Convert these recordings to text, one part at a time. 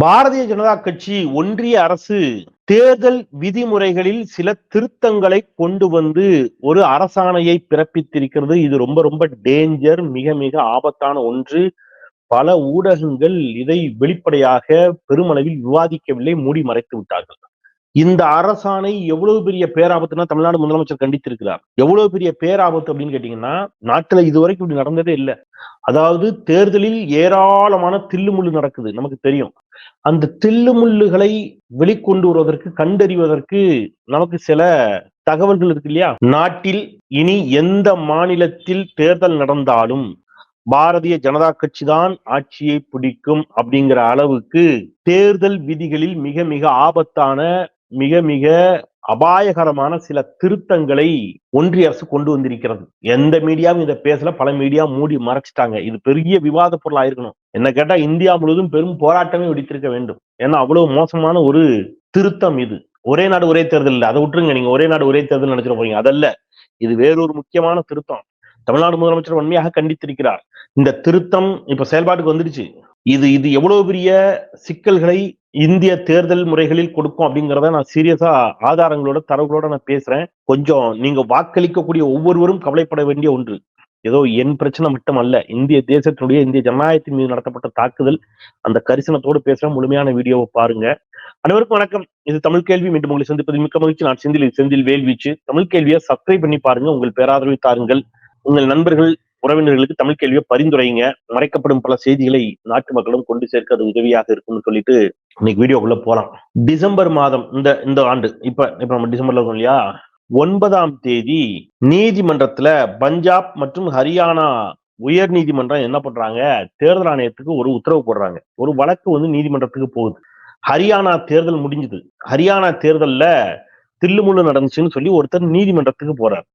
பாரதிய ஜனதா கட்சி ஒன்றிய அரசு தேர்தல் விதிமுறைகளில் சில திருத்தங்களை கொண்டு வந்து ஒரு அரசாணையை பிறப்பித்திருக்கிறது. இது ரொம்ப ரொம்ப டேஞ்சர் மிக மிக ஆபத்தான ஒன்று. பல ஊடகங்கள் இதை வெளிப்படையாக பெருமளவில் விவாதிக்கவில்லை மூடி மறைத்து விட்டார்கள். இந்த அரசாணை எவ்வளவு பெரிய பேராபத்துனா தமிழ்நாடு முதலமைச்சர் கண்டித்திருக்கிறார். எவ்வளவு பெரிய பேராபத்து அப்படின்னு கேட்டீங்கன்னா நாட்டுல இதுவரைக்கும் இப்படி நடந்ததே இல்லை. அதாவது தேர்தலில் ஏராளமான தில்லுமுள்ளு நடக்குது நமக்கு தெரியும். அந்த தில்லுமுள்ளுகளை வெளிக்கொண்டு வருவதற்கு கண்டறிவதற்கு நமக்கு சில தகவல்கள் இருக்கு இல்லையா? நாட்டில் இனி எந்த மாநிலத்தில் தேர்தல் நடந்தாலும் பாரதிய ஜனதா கட்சி தான் ஆட்சியை பிடிக்கும் அப்படிங்கிற அளவுக்கு தேர்தல் விதிகளில் மிக மிக ஆபத்தான மிக மிக அபாயகரமான சில திருத்தங்களை ஒன்றிய அரசு கொண்டு வந்திருக்கிறது. எந்த மீடியாவும் இதை பேசல. பல மீடியா மூடி மறைச்சிட்டாங்க. இது பெரிய விவாத பொருளா இருக்கணும். என்ன கேட்டா இந்தியா முழுவதும் பெரும் போராட்டமே வெடித்திருக்க வேண்டும். ஏன்னா அவ்வளவு மோசமான ஒரு திருத்தம் இது. ஒரே நாடு ஒரே தேர்தல் இல்லை. அதை விட்டுருங்க. நீங்க ஒரே நாடு ஒரே தேர்தல் நினைச்சிட போறீங்க. அதல்ல. இது வேறொரு முக்கியமான திருத்தம். தமிழ்நாடு முதலமைச்சர் உண்மையாக கண்டித்திருக்கிறார். இந்த திருத்தம் இப்ப செயல்பாட்டுக்கு வந்துடுச்சு. இது இது எவ்வளவு பெரிய சிக்கல்களை இந்திய தேர்தல் முறைகளில் கொடுக்கும் அப்படிங்கிறத நான் சீரியஸா ஆதாரங்களோட தரவுகளோட நான் பேசுறேன். கொஞ்சம் நீங்க வாக்களிக்கக்கூடிய ஒவ்வொருவரும் கவலைப்பட வேண்டிய ஒன்று. ஏதோ என் பிரச்சனை மட்டும் அல்ல இந்திய தேசத்தினுடைய இந்திய ஜனநாயகத்தின் மீது நடத்தப்பட்ட தாக்குதல். அந்த கரிசனத்தோடு பேசுற முழுமையான வீடியோவை பாருங்க. அனைவருக்கும் வணக்கம். இது தமிழ் கேள்வி. மீண்டும் உங்களை சந்திப்பது மிக்க மகிழ்ச்சி. நான் செந்தில் செந்தில் வேல்வீச்சு. தமிழ் கேள்வியை சப்ஸ்கிரைப் பண்ணி பாருங்க. உங்கள் பேராதரவை தாருங்கள். உங்கள் நண்பர்கள் உறவினர்களுக்கு தமிழ் கேள்வியை பரிந்துரைங்க. மறைக்கப்படும் பல செய்திகளை நாட்டு மக்களும் கொண்டு சேர்க்க அது உதவியாக இருக்கும்னு சொல்லிட்டு இன்னைக்கு வீடியோக்குள்ள போலாம். டிசம்பர் மாதம் இந்த இந்த ஆண்டு இப்ப இப்ப நம்ம டிசம்பர்ல இருக்கோம் இல்லையா? ஒன்பதாம் தேதி நீதிமன்றத்துல பஞ்சாப் மற்றும் ஹரியானா உயர் நீதிமன்றம் என்ன பண்றாங்க? தேர்தல் ஆணையத்துக்கு ஒரு உத்தரவு போடுறாங்க. ஒரு வழக்கு வந்து நீதிமன்றத்துக்கு போகுது. ஹரியானா தேர்தல் முடிஞ்சது. ஹரியானா தேர்தல்ல தில்லுமுள்ளு நடந்துச்சுன்னு சொல்லி ஒருத்தர் நீதிமன்றத்துக்கு போறார்.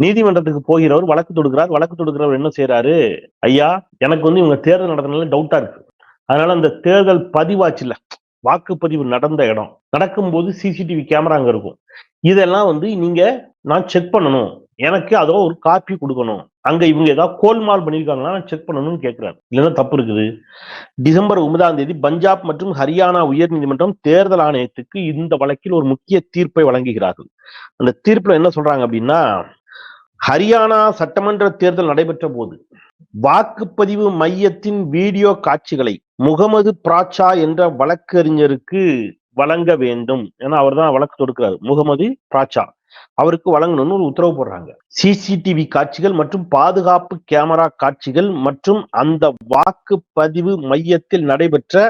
நீதிமன்றத்துக்கு போகிறவர் வழக்கு தொடுக்கிறார் வழக்கு தொடுக்கிறவர் என்ன செய்யறாரு ஐயா எனக்கு வந்து இவங்க தேர்தல் நடத்தினால டவுட்டா இருக்கு. அதனால அந்த தேர்தல் பதிவாச்சு வாக்குப்பதிவு நடந்த இடம். நடக்கும்போது சிசிடிவி கேமரா அங்க இருக்கும். இதெல்லாம் வந்து நீங்க நான் செக் பண்ணணும். எனக்கு அதோ ஒரு காப்பி கொடுக்கணும். அங்க இவங்க ஏதாவது கோல்மால் பண்ணியிருக்காங்களா? நான் செக் பண்ணணும்னு கேட்கிறேன் இல்லைன்னா தப்பு இருக்குது. டிசம்பர் ஒன்பதாம் தேதி பஞ்சாப் மற்றும் ஹரியானா உயர் நீதிமன்றம் தேர்தல் ஆணையத்துக்கு இந்த வழக்கில் ஒரு முக்கிய தீர்ப்பை வழங்குகிறார்கள். அந்த தீர்ப்புல என்ன சொல்றாங்க அப்படின்னா ஹரியானா சட்டமன்ற தேர்தல் நடைபெற்ற போது வாக்குப்பதிவு மையத்தின் வீடியோ காட்சிகளை முகமது பிராச்சா என்ற வழக்கறிஞருக்கு வழங்க வேண்டும். ஏன்னா அவர் தான் வழக்கு தொடுக்கிறார். முகமது பிராச்சா அவருக்கு வழங்கணும்னு ஒரு உத்தரவு போடுறாங்க. சிசிடிவி காட்சிகள் மற்றும் பாதுகாப்பு கேமரா காட்சிகள் மற்றும் அந்த வாக்குப்பதிவு மையத்தில் நடைபெற்ற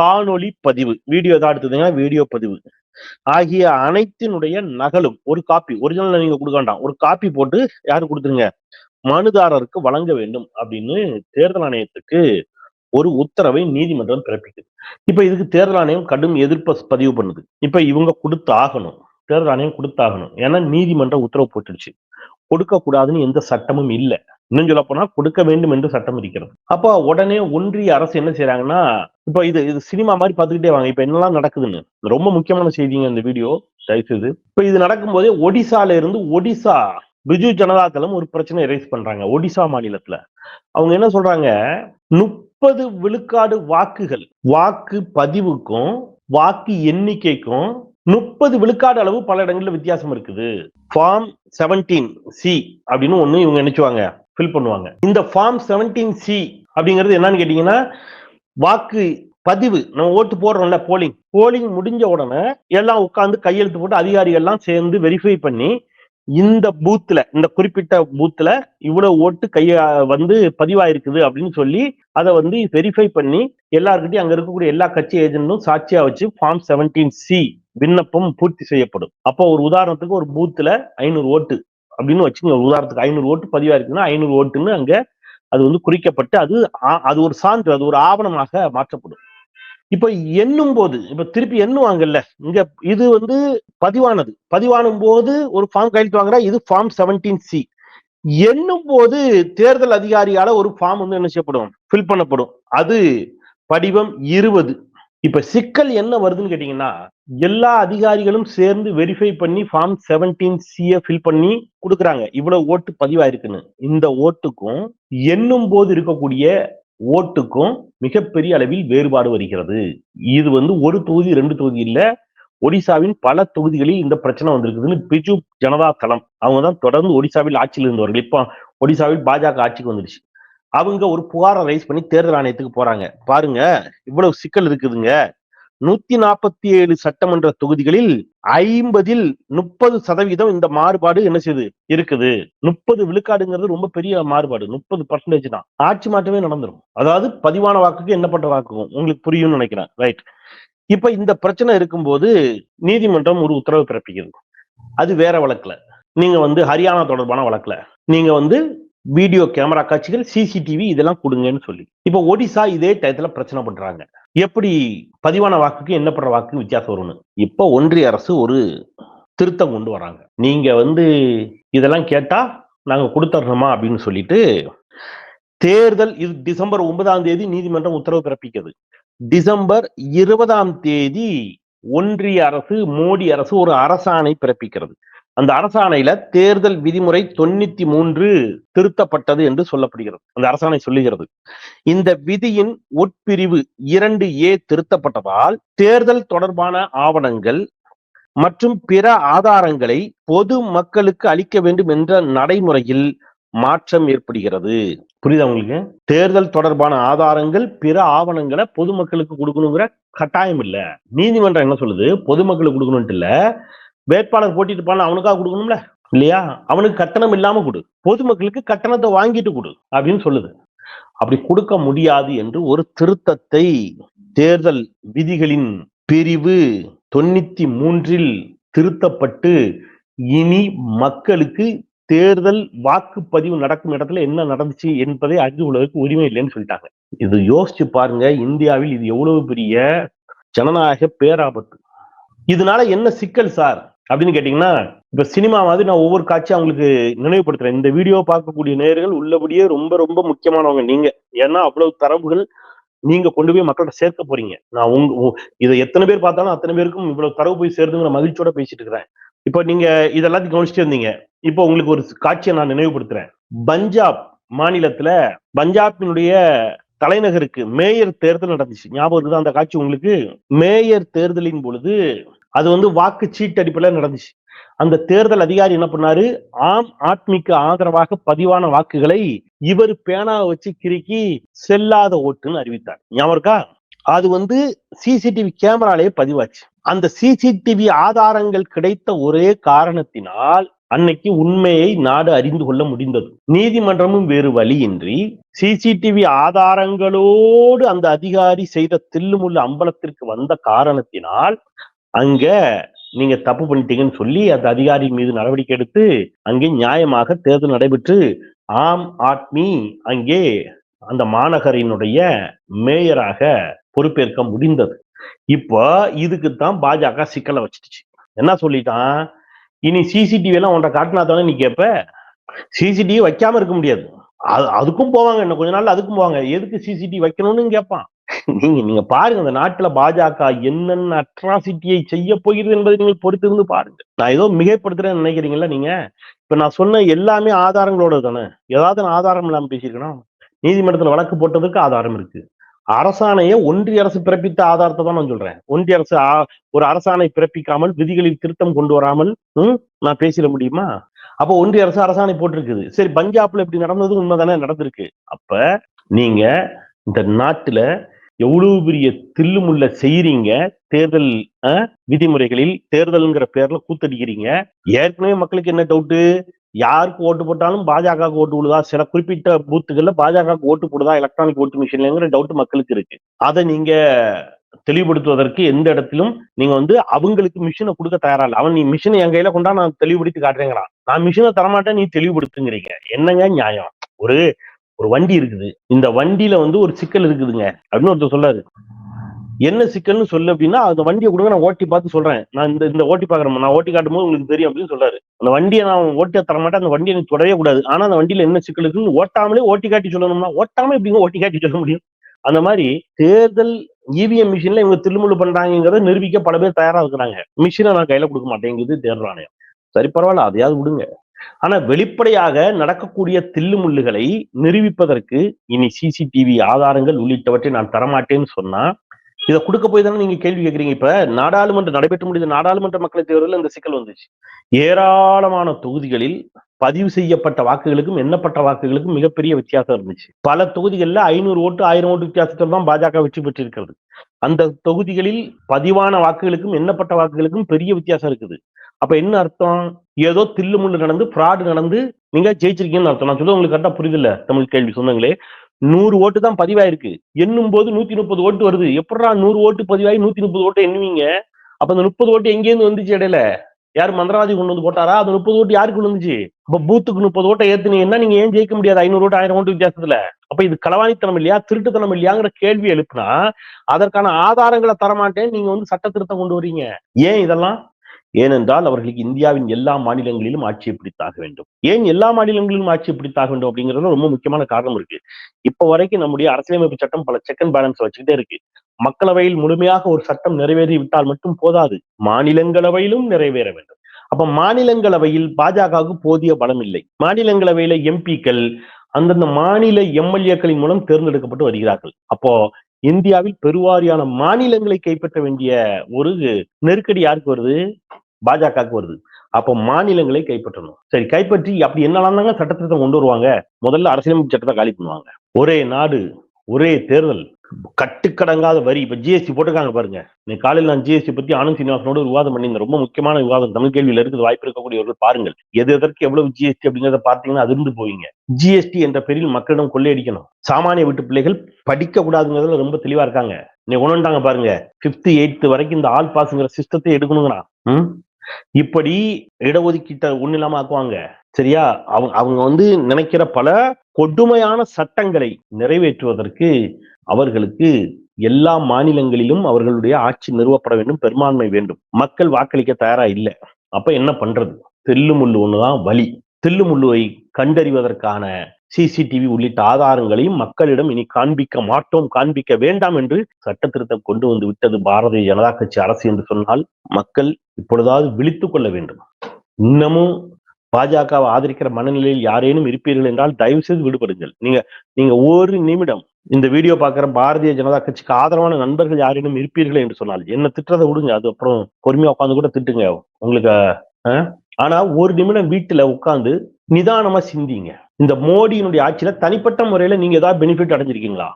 காணொளி பதிவு. வீடியோ தான் எடுத்ததுங்க வீடியோ பதிவு. ஆகிய அனைத்தினுடைய நகலும் ஒரு காப்பி ஒரிஜினல் நீங்க கொடுக்க வேண்டாம். ஒரு காப்பி போட்டு யாரு கொடுத்துருங்க? மனுதாரருக்கு வழங்க வேண்டும் அப்படின்னு தேர்தல் ஆணையத்துக்கு ஒரு உத்தரவை நீதிமன்றம் பிறப்பிக்குது. இப்ப இதுக்கு தேர்தல் ஆணையம் கடும் எதிர்ப்பை பதிவு பண்ணுது. இப்ப இவங்க கொடுத்து ஆகணும் தேர்தல் ஆணையம் கொடுத்தாகணும். ஏன்னா நீதிமன்றம் உத்தரவு போட்டுடுச்சு. கொடுக்க கூடாதுன்னு எந்த சட்டமும் இல்லை. இன்னும் சொல்ல போனா கொடுக்க வேண்டும் என்று சட்டம் இருக்கிறது அப்போ உடனே ஒன்றிய அரசு என்ன செய்யறாங்கன்னா இப்ப இது இது சினிமா மாதிரி பார்த்துக்கிட்டே வாங்க. இப்ப என்னெல்லாம் நடக்குதுன்னு. ரொம்ப முக்கியமான செய்திங்க இந்த வீடியோ. தயவுசெய்து. இப்ப இது நடக்கும்போதே ஒடிசால இருந்து ஒடிசா பிஜு ஜனதா தளம் ஒரு பிரச்சனை ரைஸ் பண்றாங்க ஒடிசா மாநிலத்துல. அவங்க என்ன சொல்றாங்க? முப்பது விழுக்காடு வாக்குகள் வாக்கு பதிவுக்கும் வாக்கு எண்ணிக்கைக்கும் முப்பது விழுக்காடு அளவு பல இடங்கள்ல வித்தியாசம் இருக்குது. ஃபார்ம் செவன்டீன் சி அப்படின்னு ஒண்ணு இவங்க நினைச்சுவாங்க ஃபில் பண்ணுவாங்க. இந்த ஃபார்ம் செவன்டீன் சி அப்படிங்கிறது என்னன்னு கேட்டீங்கன்னா வாக்கு பதிவு நம்ம ஓட்டு போடுறோம்ல போலிங் போலிங் முடிஞ்ச உடனே எல்லாம் உட்காந்து கையெழுத்து போட்டு அதிகாரிகள்லாம் சேர்ந்து வெரிஃபை பண்ணி இந்த பூத்துல இந்த குறிப்பிட்ட பூத்துல இவ்வளவு ஓட்டு கைய வந்து பதிவாயிருக்குது அப்படின்னு சொல்லி அதை வந்து வெரிஃபை பண்ணி எல்லாருக்கிட்டையும் அங்க இருக்கக்கூடிய எல்லா கட்சி ஏஜென்ட்டும் சாட்சியா வச்சு ஃபார்ம் செவன்டீன் சி விண்ணப்பம் பூர்த்தி செய்யப்படும். அப்போ ஒரு உதாரணத்துக்கு ஒரு பூத்துல ஐநூறு ஓட்டு அப்படின்னு வச்சுங்க உதாரணத்துக்கு ஐநூறு ஓட்டு பதிவாயிருக்குன்னா ஐநூறு ஓட்டுன்னு அங்க அது வந்து குறிக்கப்பட்டு அது அது ஒரு சான்று அது ஒரு ஆவணமாக மாற்றப்படும். இப்ப எண்ணும் போது இப்ப திருப்பி எண்ணுவாங்கல்ல இங்க இது வந்து பதிவானது. பதிவானும் போது ஒரு ஃபார்ம் கையெழுத்து வாங்குறா இது ஃபார்ம் செவன்டீன் சி எண்ணும் போது தேர்தல் அதிகாரியால ஒரு ஃபார்ம் வந்து என்ன செய்யப்படும்? ஃபில் பண்ணப்படும். அது படிவம் இருபது. இப்ப சிக்கல் என்ன வருதுன்னு கேட்டீங்கன்னா எல்லா அதிகாரிகளும் சேர்ந்து வெரிஃபை பண்ணி ஃபார்ம் செவன்டீன் சிய ஃபில் பண்ணி கொடுக்குறாங்க. இவ்வளவு ஓட்டு பதிவாயிருக்குன்னு. இந்த ஓட்டுக்கும் எண்ணும் போது இருக்கக்கூடிய ஓட்டுக்கும் மிகப்பெரிய அளவில் வேறுபாடு வருகிறது. இது வந்து ஒரு தொகுதி ரெண்டு தொகுதி இல்ல. ஒடிசாவின் பல தொகுதிகளில் இந்த பிரச்சனை வந்திருக்குதுன்னு பிஜு ஜனதா தளம். அவங்க தான் தொடர்ந்து ஒடிசாவில் ஆட்சியில் இருந்தவர்கள். இப்போ ஒடிசாவில் பாஜக ஆட்சிக்கு வந்துடுச்சு. அவங்க ஒரு புகாரை ரைஸ் பண்ணி தேர்தல் ஆணையத்துக்கு போறாங்க. பாருங்க இவ்வளவு சிக்கல் இருக்குதுங்க. நூத்தி நாற்பத்தி ஏழு சட்டமன்ற தொகுதிகளில் ஐம்பதில் முப்பது சதவீதம் இந்த மாறுபாடு என்ன செய்யுது? இருக்குது. முப்பது விழுக்காடுங்கிறது ரொம்ப பெரிய மாறுபாடு. முப்பது பர்சன்டேஜ் தான். ஆட்சி மாற்றமே நடந்துரும். அதாவது பதிவான வாக்குக்கு என்ன பண்ற வாக்குக்கும் உங்களுக்கு புரியும்னு நினைக்கிறேன். ரைட் இப்ப இந்த பிரச்சனை இருக்கும்போது நீதிமன்றம் ஒரு உத்தரவு பிறப்பிக்கிறது அது வேற வழக்குல. நீங்க வந்து ஹரியானா தொடர்பான வழக்குல. நீங்க வந்து வீடியோ கேமரா காட்சிகள் சிசிடிவி இதெல்லாம் கொடுங்கன்னு சொல்லி. இப்ப ஒடிசா இதே டயத்துல பிரச்சனை பண்றாங்க. எப்படி பதிவான வாக்குக்கு என்ன பண்ற வாக்கு வித்தியாசம் வரும்னு? இப்ப ஒன்றிய அரசு ஒரு திருத்தம் கொண்டு வராங்க. நீங்க வந்து இதெல்லாம் கேட்டா நாங்க கொடுத்துட்றோமா அப்படின்னு சொல்லிட்டு தேர்தல் இது டிசம்பர் ஒன்பதாம் தேதி நீதிமன்றம் உத்தரவு பிறப்பிக்கிறது. டிசம்பர் இருபதாம் தேதி ஒன்றிய அரசு மோடி அரசு ஒரு அரசாணை பிறப்பிக்கிறது. அந்த அரசாணையில தேர்தல் விதிமுறை தொண்ணூத்தி மூன்று திருத்தப்பட்டது என்று சொல்லப்படுகிறது. அந்த அரசாணை சொல்லுகிறது. இந்த விதியின் உட்பிரிவு இரண்டு ஏ திருத்தப்பட்டதால் தேர்தல் தொடர்பான ஆவணங்கள் மற்றும் பிற ஆதாரங்களை பொது மக்களுக்கு அளிக்க வேண்டும் என்ற நடைமுறையில் மாற்றம் ஏற்படுகிறது. புரியுதா உங்களுக்கு? தேர்தல் தொடர்பான ஆதாரங்கள் பிற ஆவணங்களை பொதுமக்களுக்கு கொடுக்கணுங்கிற கட்டாயம் இல்ல. நீதிமன்றம் என்ன சொல்லுது? பொதுமக்களுக்கு கொடுக்கணும்ட்டு இல்ல. வேட்பாளர் போட்டிட்டு போனா அவனுக்காக கொடுக்கணும்ல? இல்லையா? அவனுக்கு கட்டணம் இல்லாம கொடு. பொதுமக்களுக்கு கட்டணத்தை வாங்கிட்டு கொடு அப்படின்னு சொல்லுது. அப்படி கொடுக்க முடியாது என்று ஒரு திருத்தத்தை தேர்தல் விதிகளின் பிரிவு தொண்ணூத்தி மூன்றில் திருத்தப்பட்டு இனி மக்களுக்கு தேர்தல் வாக்குப்பதிவு நடக்கும் இடத்துல என்ன நடந்துச்சு என்பதை அறிந்து கொள்வதற்கு உரிமை இல்லைன்னு சொல்லிட்டாங்க. இது யோசிச்சு பாருங்க இந்தியாவில் இது எவ்வளவு பெரிய ஜனநாயக பேராபத்து. இதனால என்ன சிக்கல் சார்? அப்படின்னு கேட்டீங்கன்னா இப்ப சினிமா மாதிரி நான் ஒவ்வொரு காட்சியும் அவங்களுக்கு நினைவுபடுத்துறேன். இந்த வீடியோ பார்க்கக்கூடிய நேர்கள் உள்ளபடியே ரொம்ப ரொம்ப முக்கியமானவங்க நீங்க. ஏன்னா அவ்வளவு தரவுகள் நீங்க கொண்டு போய் மக்கள்கிட்ட சேர்க்க போறீங்க. நான் உங்க இதை எத்தனை பேர் பார்த்தாலும் அத்தனை பேருக்கும் இவ்வளவு தரவு போய் சேருதுங்கிற மகிழ்ச்சியோட பேசிட்டு இருக்கிறேன். இப்போ நீங்க இதெல்லாத்தையும் கவனிச்சுட்டு இருந்தீங்க. இப்போ உங்களுக்கு ஒரு காட்சியை நான் நினைவுபடுத்துறேன். பஞ்சாப் மாநிலத்துல பஞ்சாபினுடைய தலைநகருக்கு மேயர் தேர்தல் நடந்துச்சு. ஞாபகம் இருக்குதா அந்த காட்சி உங்களுக்கு? மேயர் தேர்தலின் பொழுது அது வந்து வாக்கு சீட்டு அடிப்படையில் நடந்துச்சு. அந்த தேர்தல் அதிகாரி என்ன பண்ணாரு? ஆம் ஆத்மிக்கு ஆதரவாக பதிவான வாக்குகளை இவர் பேனாவை வச்சு கிறுக்கி செல்லாத ஓட்டுன்னு அறிவித்தார். ஞாபகம் இருக்கா? அது வந்து சிசிடிவி கேமராலேயே பதிவாச்சு. அந்த சிசிடிவி ஆதாரங்கள் கிடைத்த ஒரே காரணத்தினால் அன்னைக்கு உண்மையை நாடு அறிந்து கொள்ள முடிந்தது. நீதிமன்றமும் வேறு வழியின்றி சிசிடிவி ஆதாரங்களோடு அந்த அதிகாரி செய்த தில்லுமுள்ள அம்பலத்திற்கு வந்த காரணத்தினால் அங்க நீங்க தப்பு பண்ணிட்டீங்கன்னு சொல்லி அந்த அதிகாரி மீது நடவடிக்கை எடுத்து அங்கே நியாயமாக தேர்தல் நடைபெற்று ஆம் ஆத்மி அங்கே அந்த மாநகரினுடைய மேயராக பொறுப்பேற்க முடிந்தது. இப்போ இதுக்கு தான் பாஜக சிக்கலை வச்சிடுச்சு. என்ன சொல்லிட்டான்? இனி சிசிடிவி எல்லாம் உன்ட காட்டினா தானே நீ கேட்ப சிசிடிவி வைக்காம இருக்க முடியாது. அது அதுக்கும் போவாங்க இன்னும் கொஞ்ச நாள் அதுக்கும் போவாங்க. எதுக்கு சிசிடிவி வைக்கணும்னு கேட்பான் நீங்க நீங்க பாருங்க இந்த நாட்டுல பாஜக என்னென்ன அட்ராசிட்டியை செய்ய போகிறது என்பதை நீங்கள் பொறுத்திருந்து பாருங்க. நான் ஏதோ மிகைப்படுத்துறேன்னு நினைக்கிறீங்களா நீங்க? இப்ப நான் சொன்ன எல்லாமே ஆதாரங்களோட தானே? ஏதாவது ஆதாரம் இல்லாம பேசியிருக்கணும் நீதிமன்றத்துல வழக்கு போட்டதுக்கு ஆதாரம் இருக்கு. அரசாணையை ஒன்றிய அரசு பிறப்பித்த ஆதாரத்தை தான் நான் சொல்றேன். ஒன்றிய அரசு ஒரு அரசாணை பிறப்பிக்காமல் விதிகளில் திருத்தம் கொண்டு வராமல் நான் பேசிட முடியுமா? அப்போ ஒன்றிய அரசு அரசாணை போட்டிருக்குது. சரி பஞ்சாப்ல இப்படி நடந்தது உண்மைதானே நடந்திருக்கு. அப்ப நீங்க இந்த நாட்டுல எவ்வளவு பெரிய தில்லுமுள்ள செய்யறீங்க தேர்தல் விதிமுறைகளில் தேர்தல்ங்கிற பேர்ல கூத்தடிக்கிறீங்க. ஏற்கனவே மக்களுக்கு என்ன டவுட்டு யாருக்கு ஓட்டு போட்டாலும் பாஜகவுக்கு ஓட்டு விடுதா சில குறிப்பிட்ட பூத்துகள்ல பாஜகவுக்கு ஓட்டு போடுதா? எலக்ட்ரானிக் ஓட்டு மிஷின்லங்கிற டவுட் மக்களுக்கு இருக்கு. அதை நீங்க தெளிவுபடுத்துவதற்கு எந்த இடத்திலும் நீங்க வந்து அவங்களுக்கு மிஷினை கொடுக்க தயாரா இல்லை. அவன் நீ மிஷினை என் கையில கொண்டா நான் தெளிவுபடுத்தி காட்டுறேங்கிறான். நான் மிஷினை தரமாட்டேன் நீ தெளிவுபடுத்துங்கிறீங்க. என்னங்க நியாயம்? ஒரு ஒரு வண்டி இருக்குது. இந்த வண்டியில வந்து ஒரு சிக்கல் இருக்குதுங்க. அப்படின்னு ஒருத்தர் சொல்லாரு. என்ன சிக்கல்னு சொல்லு அப்படின்னா அந்த வண்டியை கொடுங்க நான் ஓட்டி பார்த்து சொல்றேன். நான் இந்த இந்த ஓட்டி பாக்குறேன் நான் ஓட்டி காட்டும் போது உங்களுக்கு தெரியும் அப்படின்னு சொல்றாரு அந்த வண்டியை நான் ஓட்டி தர மாட்டேன் அந்த வண்டியை எனக்கு தொடவே கூடாது. ஆனா அந்த வண்டியில என்ன சிக்கல் இருக்குன்னு ஓட்டாமலே ஓட்டி காட்டி சொல்லணும்னா ஓட்டாம எப்படிங்க ஓட்டி காட்டி சொல்ல முடியும்? அந்த மாதிரி தேர்தல் இவிஎம் மிஷின்ல இவங்க திருமுழு பண்றாங்கிறத நிரூபிக்க பல பேர் தயாரா இருக்கிறாங்க. மிஷினை நான் கையில கொடுக்க மாட்டேங்குது தேர்தல் ஆணையம். சரி பரவாயில்ல அதையாவது விடுங்க. ஆனா வெளிப்படையாக நடக்கக்கூடிய தில்லு முள்ளுகளை நிரூபிப்பதற்கு இனி சிசிடிவி ஆதாரங்கள் உள்ளிட்டவற்றை நான் தரமாட்டேன்னு சொன்னா இதை கொடுக்க போய் தானே நீங்க கேள்வி கேட்கறீங்க இப்ப நாடாளுமன்ற நடைபெற்று முடிந்த நாடாளுமன்ற மக்களை தேர்தலில் இந்த சிக்கல் வந்துச்சு. ஏராளமான தொகுதிகளில் பதிவு செய்யப்பட்ட வாக்குகளுக்கும் எண்ணப்பட்ட வாக்குகளுக்கும் மிகப்பெரிய வித்தியாசம் இருந்துச்சு. பல தொகுதிகளில் ஐநூறு ஓட்டு ஆயிரம் ஓட்டு வித்தியாசத்தில் தான் பாஜக வெற்றி பெற்றிருக்கிறது. அந்த தொகுதிகளில் பதிவான வாக்குகளுக்கும் எண்ணப்பட்ட வாக்குகளுக்கும் பெரிய வித்தியாசம் இருக்குது. அப்ப என்ன அர்த்தம்? ஏதோ தில்லுமுள்ளு நடந்து ஃப்ராடு நடந்து நீங்க ஜெயிச்சிருக்கீங்கன்னு அர்த்தம். நான் சொல்ல உங்களுக்கு கரெக்டா புரியுதில்ல தமிழ் கேள்வி சொன்னங்களே நூறு ஓட்டு தான் பதிவாயிருக்கு. எண்ணும் போது நூத்தி முப்பது ஓட்டு வருது. எப்படா நூறு ஓட்டு பதிவாகி நூத்தி முப்பது ஓட்டு எண்ணுவீங்க? அப்ப அந்த முப்பது ஓட்டு எங்கேருந்து வந்துச்சு இடையில? யார் மந்திரவாதி கொண்டு வந்து போட்டாரா? அந்த முப்பது ஓட்டு யாருக்கு கொண்டு வந்துச்சு? அப்ப பூத்துக்கு முப்பது ஓட்டை ஏத்துனீங்கன்னா நீங்க ஏன் ஜெயிக்க முடியாது? ஐநூறு ஓட்டு ஆயிரம் ஓட்டு வித்தியாசத்துல. அப்ப இது களவாணித்தனம் இல்லையா திருட்டுத்தனம் இல்லையாங்கிற கேள்வி எழுப்புனா அதற்கான ஆதாரங்களை தரமாட்டேன் நீங்க வந்து சட்ட திருத்தம் கொண்டு வரீங்க. ஏன் இதெல்லாம்? ஏனென்றால் அவர்களுக்கு இந்தியாவின் எல்லா மாநிலங்களிலும் ஆட்சியை பிடித்தாக வேண்டும். ஏன் எல்லா மாநிலங்களிலும் ஆட்சியை பிடித்தாக வேண்டும் அப்படிங்கிறது ரொம்ப முக்கியமான காரணம் இருக்கு. இப்ப வரைக்கும் நம்முடைய அரசியலமைப்பு சட்டம் பல செக் அண்ட் பேலன்ஸ் வச்சுக்கிட்டே இருக்கு. மக்களவையில் முழுமையாக ஒரு சட்டம் நிறைவேறி விட்டால் மட்டும் போதாது. மாநிலங்களவையிலும் நிறைவேற வேண்டும். அப்ப மாநிலங்களவையில் பாஜகவுக்கு போதிய பலம் இல்லை. மாநிலங்களவையில எம்பிக்கள் அந்தந்த மாநில எம்எல்ஏக்களின் மூலம் தேர்ந்தெடுக்கப்பட்டு வருகிறார்கள். அப்போ இந்தியாவில் பெருவாரியான மாநிலங்களை கைப்பற்ற வேண்டிய ஒரு நெருக்கடி யாருக்கு வருது? பாஜகவுக்கு வருது. அப்போ மாநிலங்களை கைப்பற்றணும். சரி கைப்பற்றி அப்படி என்னெல்லாம் தாங்க சட்டத்திட்டம் கொண்டு வருவாங்க? முதல்ல அரசியலமைப்பு சட்டத்தை காலி பண்ணுவாங்க. ஒரே நாடு ஒரே தேர்தல் கட்டுக்கடங்காத வரி. இப்ப ஜிஎஸ்டி போட்டிருக்காங்க பாருங்க. இன்னைக்கு காலையில் நான் ஜிஎஸ்டி பத்தி ஆனந்த் சீனிவாசனோட விவாதம் பண்ணியிருந்தேன். ரொம்ப முக்கியமான விவாதம். தமிழ் கேள்வியில இருக்குது. வாய்ப்பு இருக்கக்கூடியவர்கள் பாருங்கள். எது எதற்கு எவ்வளவு ஜிஎஸ்டி அப்படிங்கிறத பார்த்தீங்கன்னா அதிர்ந்து போவீங்க. ஜிஎஸ்டி என்ற பெரியில் மக்களிடம் கொள்ளையடிக்கணும். சாமானிய வீட்டு பிள்ளைகள் படிக்க கூடாதுங்கிறதுல ரொம்ப தெளிவா இருக்காங்க. நீ உணர்ந்தாங்க பாருங்க. பிப்த் எயித்து வரைக்கும் இந்த ஆல் பாஸ்ங்கிற சிஸ்டத்தை எடுக்கணுங்கண்ணா இப்படி இடஒதுக்கீட்டை ஒண்ணு இல்லாம ஆக்குவாங்க சரியா? அவங்க அவங்க வந்து நினைக்கிற பல கொடுமையான சட்டங்களை நிறைவேற்றுவதற்கு அவர்களுக்கு எல்லா மாநிலங்களிலும் அவர்களுடைய ஆட்சி நிறுவப்பட வேண்டும் பெரும்பான்மை வேண்டும். மக்கள் வாக்களிக்க தயாரா இல்லை. அப்ப என்ன பண்றது? தெல்லுமுள்ளு ஒண்ணுதான் வழி தெல்லுமுள்ளுவை கண்டறிவதற்கான சிசிடிவி உள்ளிட்ட ஆதாரங்களையும் மக்களிடம் இனி காண்பிக்க மாட்டோம் காண்பிக்க வேண்டாம் என்று சட்ட திருத்தம் கொண்டு வந்து விட்டது பாரதிய ஜனதா கட்சி அரசு என்று சொன்னால் மக்கள் இப்பொழுதாவது விழித்துக் கொள்ள வேண்டும். இன்னமும் பாஜகவை ஆதரிக்கிற மனநிலையில் யாரேனும் இருப்பீர்கள் என்றால் தயவு செய்து விடுபடுங்கள். நீங்க நீங்க ஒரு நிமிடம் இந்த வீடியோ பார்க்குற பாரதிய ஜனதா கட்சிக்கு ஆதரவான நண்பர்கள் யாரேனும் இருப்பீர்கள் என்று சொன்னால் என்ன திட்டுறதை விடுங்க. அது அப்புறம் பொறுமையா உட்காந்து கூட திட்டுங்க. உங்களுக்கு ஆனா ஒரு நிமிடம் வீட்டுல உட்காந்து நிதானமா சிந்திங்க. இந்த மோடியினுடைய ஆட்சியில தனிப்பட்ட முறையில நீங்க ஏதாவது பெனிஃபிட் அடைஞ்சிருக்கீங்களா?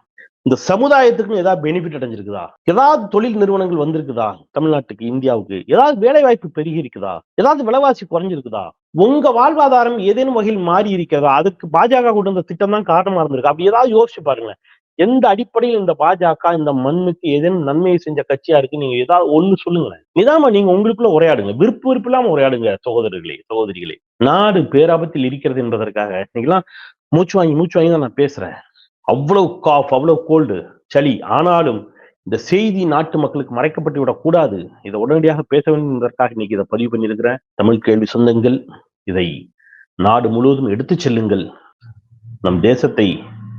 இந்த சமுதாயத்துக்குன்னு ஏதாவது பெனிஃபிட் அடைஞ்சிருக்குதா? ஏதாவது தொழில் நிறுவனங்கள் வந்திருக்குதா? தமிழ்நாட்டுக்கு இந்தியாவுக்கு ஏதாவது வேலை வாய்ப்பு பெருகி இருக்குதா ஏதாவது விலைவாசி குறைஞ்சிருக்குதா? உங்க வாழ்வாதாரம் ஏதேனும் வகையில் மாறி இருக்கிறதா? அதுக்கு பாஜக கொண்டு வந்த திட்டம் தான் காரணமா இருந்திருக்கு. அப்படி ஏதாவது யோசிச்சு பாருங்க எந்த அடிப்படையில் இந்த பாஜக இந்த மண்ணுக்கு ஏதேனும் நன்மையை செஞ்ச கட்சியா இருக்கு? நீங்க ஏதாவது ஒண்ணு சொல்லுங்களேன். நிதாம நீங்க உங்களுக்குள்ள உரையாடுங்க. விருப்பு விருப்பு இல்லாம உரையாடுங்க சகோதரர்களே சகோதரிகளே. நாடு பேராபத்தில் இருக்கிறது என்பதற்காக இன்னைக்கெல்லாம் மூச்சு வாங்கி மூச்சு வாங்கி தான் நான் பேசுறேன். அவ்வளவு காஃப் அவ்வளவு கோல்டு சளி. ஆனாலும் இந்த செய்தி நாட்டு மக்களுக்கு மறைக்கப்பட்டு விடக்கூடாது இதை உடனடியாக பேச வேண்டும் என்பதற்காக இன்னைக்கு இதை பதிவு பண்ணியிருக்கிறேன். தமிழ் கேள்வி சொந்தங்கள் இதை நாடு முழுவதும் எடுத்து செல்லுங்கள். நம் தேசத்தை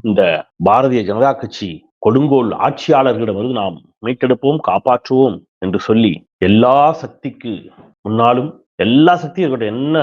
இந்த பாரதிய ஜனதா கட்சி கொடுங்கோல் ஆட்சியாளர்களிடமிருந்து நாம் மீட்டெடுப்போம் காப்பாற்றுவோம் என்று சொல்லி எல்லா சக்திக்கு முன்னாலும் எல்லா சக்தியும் இருக்கட்டும். என்ன?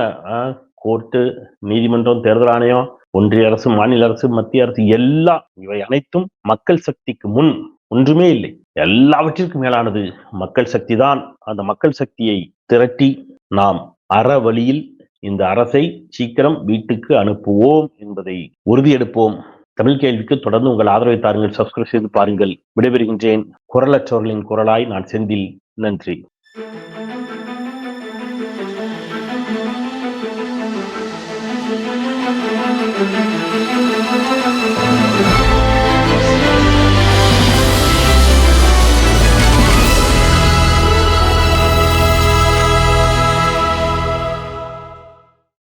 கோர்ட்டு நீதிமன்றம் தேர்தல் ஆணையம் ஒன்றிய அரசு மாநில அரசு மத்திய அரசு எல்லாம் இவை அனைத்தும் மக்கள் சக்திக்கு முன் ஒன்றுமே இல்லை. எல்லாவற்றிற்கும் மேலானது மக்கள் சக்தி தான். அந்த மக்கள் சக்தியை திரட்டி நாம் அற வழியில் இந்த அரசை சீக்கிரம் வீட்டுக்கு அனுப்புவோம் என்பதை உறுதியெடுப்போம். தமிழ் கேள்விக்கு தொடர்ந்து உங்கள் ஆதரவை தாருங்கள். சப்ஸ்கிரைப் செய்து பாருங்கள். விடைபெறுகின்றேன். குரலற்றவர்களின் குரலாய் நான் செந்தில். நன்றி.